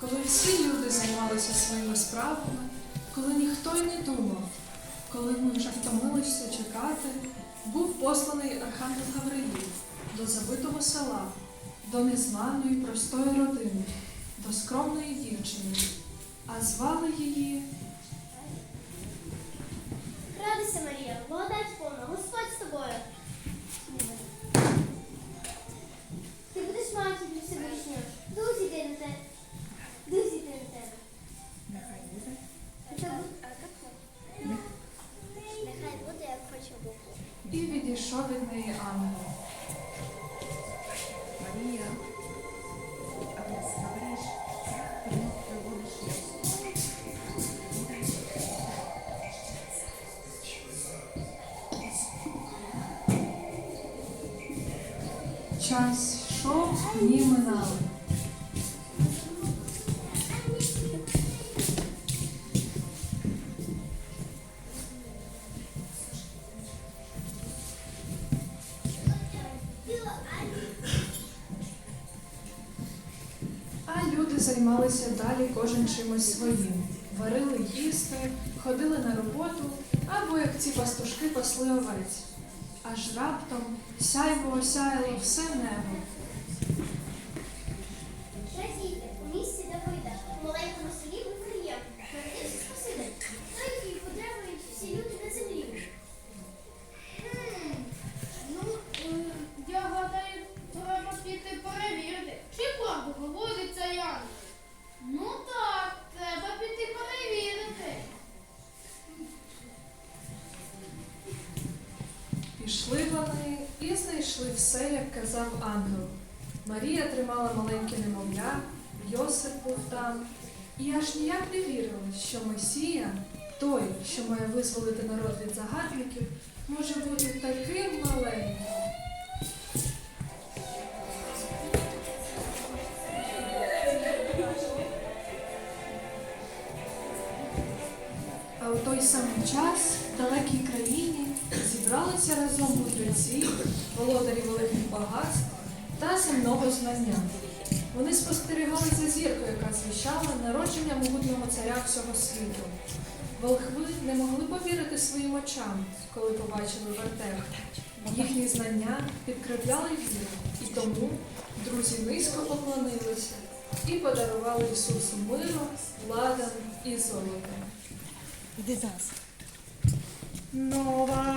коли всі люди займалися своїми справами, коли ніхто й не думав, коли ми вже втомилися чекати, був посланий Архангел Гавриїл до забитого села, до незнаної простої родини, до скромної дівчини, а звали її Радуйся, Марія, благодать повна, Господь відійшов від неї ангел. Марія, а ти забереш, Час йшов, дні минали. Займалися далі кожен чимось своїм. Варили їсти, ходили на роботу, або як ці пастушки пасли овець. Аж раптом сяйво осяяло все небо. Пішли вони і знайшли все, як казав ангел. Марія тримала маленьке немовля, Йосип був там, і аж ніяк не вірили, що Месія, той, що має визволити народ від загарбників, може бути таким маленьким. А у той самий час країні зібралися разом мудреці, володарі великих багатств та земного знання. Вони спостерігали за зіркою, яка звіщала народження могутнього царя всього світу. Волхви не могли повірити своїм очам, коли побачили вертеп. Їхні знання підкріпляли віру, і тому друзі низько поклонилися і подарували Ісусу миру, ладан і золото. Іди зараз. Нова